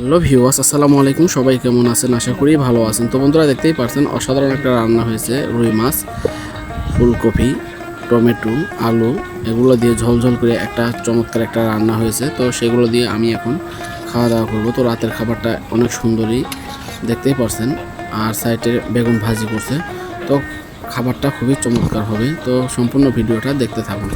Hello viewers, আসসালামু আলাইকুম। সবাই কেমন আছেন? আশা করি ভালো আছেন। তো বন্ধুরা, দেখতেই পারছেন, অসাধারণ একটা রান্না হয়েছে। রুই মাছ, ফুলকপি, টমেটো, আলু, এগুলো দিয়ে ঝলঝল করে একটা চমৎকার একটা রান্না হয়েছে। তো সেগুলো দিয়ে আমি এখন খাওয়া দাওয়া করব। তো রাতের খাবারটা অনেক সুন্দরই দেখতেই পারছেন। আর সাইডে বেগুন ভাজি করছে। তো খাবারটা খুবই চমৎকার হবে। তো সম্পূর্ণ ভিডিওটা দেখতে থাকুন।